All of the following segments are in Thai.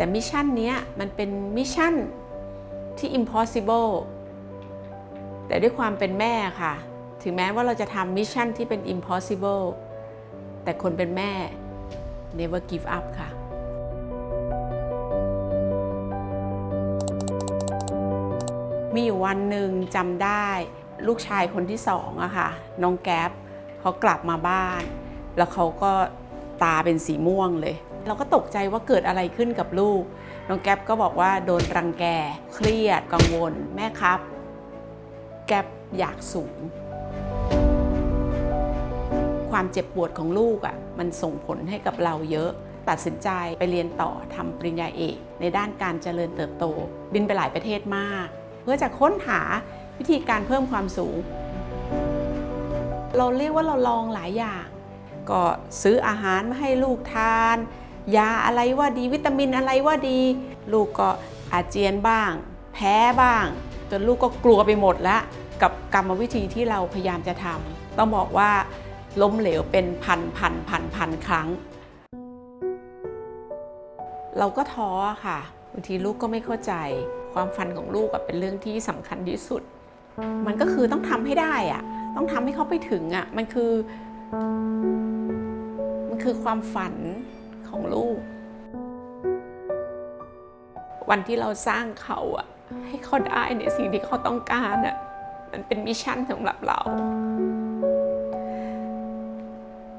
แต่มิชชั่นนี้มันเป็นมิชชั่นที่ impossible แต่ด้วยความเป็นแม่ค่ะ ถึงแม้ว่าเราจะทำมิชชั่นที่เป็น impossible แต่คนเป็นแม่ never give up ค่ะมีอยู่วันหนึ่งจำได้ลูกชายคนที่สองอะค่ะน้องแก๊ปเขากลับมาบ้าน แล้วเขาก็ตาเป็นสีม่วงเลย เราก็ตกใจว่าเกิดอะไรขึ้นกับลูก น้องแก๊ปก็บอกว่าโดนรังแก เครียด กังวล แม่ครับ แก๊ปอยากสูง ความเจ็บปวดของลูกอะ่ะ มันส่งผลให้กับเราเยอะ ตัดสินใจไปเรียนต่อทำปริญญาเอก ในด้านการเจริญเติบโต บินไปหลายประเทศมาก เพื่อจะค้นหาวิธีการเพิ่มความสูง เราเรียกว่าเราลองหลายอย่าง ก็ซื้ออาหารมาให้ลูกทาน ยาอะไรว่าดีวิตามินอะไรว่าดี ลูกก็อาเจียนบ้าง แพ้บ้าง จนลูกก็กลัวไปหมดแล้วกับกรรมวิธีที่เราพยายามจะทำต้องบอกว่าล้มเหลวเป็นพันพันพันพันครั้ง เราก็ท้อค่ะบางทีลูกก็ไม่เข้าใจ ความฝันของลูกเป็นเรื่องที่สำคัญที่สุด มันก็คือต้องทำให้ได้อะต้องทำให้เขาไปถึงอะมันคือ มันคือความฝัน ของลูก วันที่เราสร้างเขาอะให้เขาได้ในสิ่งที่เขาต้องการอะมันเป็นมิชชั่นสำหรับเรา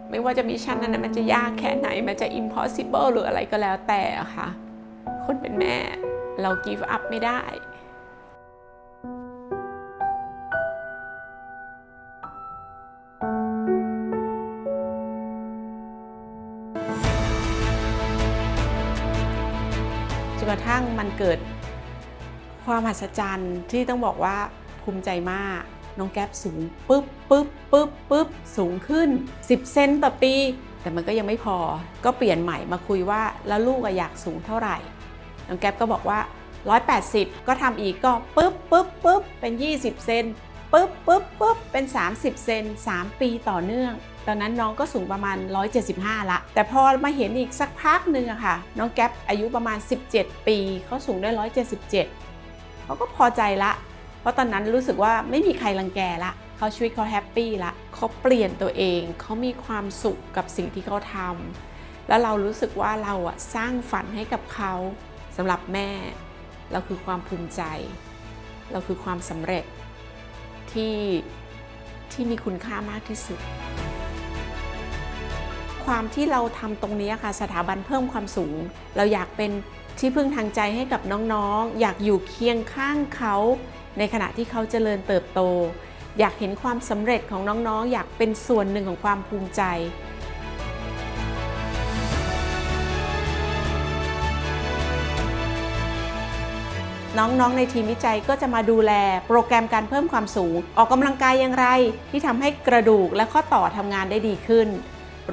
ไม่ว่าจะมิชชั่นนั้นนะมันจะยากแค่ไหน มันจะ impossible หรืออะไรก็แล้วแต่ค่ะ คนเป็นแม่เรา give up ไม่ได้ จนกระทั่งมันเกิดความมหัศจรรย์ที่ต้องบอกว่าภูมิใจมาก น้องแก๊ปสูงปึ๊บปึ๊บปึ๊บปึ๊บสูงขึ้น 10 เซนต่อปี แต่มันก็ยังไม่พอก็เปลี่ยนใหม่มาคุยว่าแล้วลูกอะอยากสูงเท่าไหร่ น้องแก๊ปก็บอกว่า 180 ก็ทำอีกก็ปึ๊บปึ๊บปึ๊บเป็น 20 เซน ปึ๊บปึ๊บปึ๊บเป็น 30 เซน3 ปีต่อเนื่อง ตอนนั้นน้องก็สูงประมาณ 175 ละ แต่พอมาเห็นอีกสักพักหนึ่งอะค่ะ น้องแก๊ปอายุประมาณ 17 ปีเขาสูงได้ 177เขาก็พอใจละ เพราะตอนนั้นรู้สึกว่าไม่มีใครรังแกละเขาชีวิตเขาแฮปปี้ละเขาเปลี่ยนตัวเองเขามีความสุขกับสิ่งที่เขาทำแล้วเรารู้สึกว่าเราอะสร้างฝันให้กับเขาสำหรับแม่ เราคือความภูมิใจ เราคือความสำเร็จ ที่ที่มีคุณค่ามากที่สุด ความที่เราทำตรงนี้ค่ะสถาบันเพิ่มความสูง เราอยากเป็นที่พึ่งทางใจให้กับน้องๆ อยากอยู่เคียงข้างเขาในขณะที่เขาเจริญเติบโต อยากเห็นความสำเร็จของน้องๆ อยากเป็นส่วนหนึ่งของความภูมิใจ น้องๆ ในทีมวิจัยก็จะมาดูแลโปรแกรมการเพิ่มความสูง ออกกำลังกายอย่างไร ที่ทำให้กระดูกและข้อต่อทำงานได้ดีขึ้น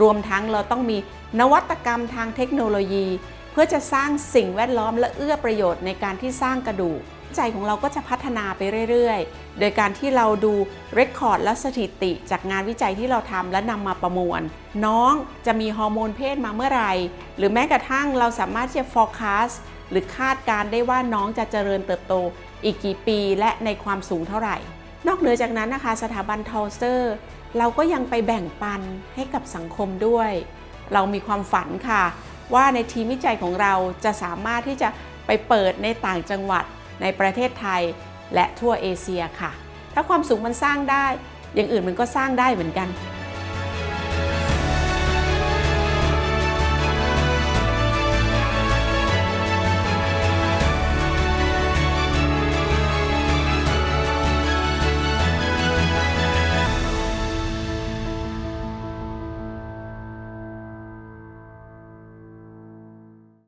รวมทั้งเราต้องมีนวัตกรรมทางเทคโนโลยี เพื่อจะสร้างสิ่งแวดล้อมและเอื้อประโยชน์ในการที่สร้างกระดูกวิจัยของเราก็จะพัฒนาไปเรื่อยๆ โดยการที่เราดูเรคคอร์ดและสถิติจากงานวิจัยที่เราทำและนำมาประมวล น้องจะมีฮอร์โมนเพศมาเมื่อไหร่ หรือแม้กระทั่งเราสามารถที่จะ forecast หรือคาดการได้ว่าน้องจะเจริญเติบโตอีกกี่ปีและในความสูงเท่าไหร่ นอกเหนือจากนั้นนะคะ สถาบันทอลเซอร์ เราก็ยังไปแบ่งปันให้กับสังคมด้วย เรามีความฝันค่ะ ว่าในทีมวิจัยของเราจะสามารถที่จะไปเปิดในต่างจังหวัดในประเทศไทย และทั่วเอเชียค่ะ ถ้าความสูงมันสร้างได้ อย่างอื่นมันก็สร้างได้เหมือนกัน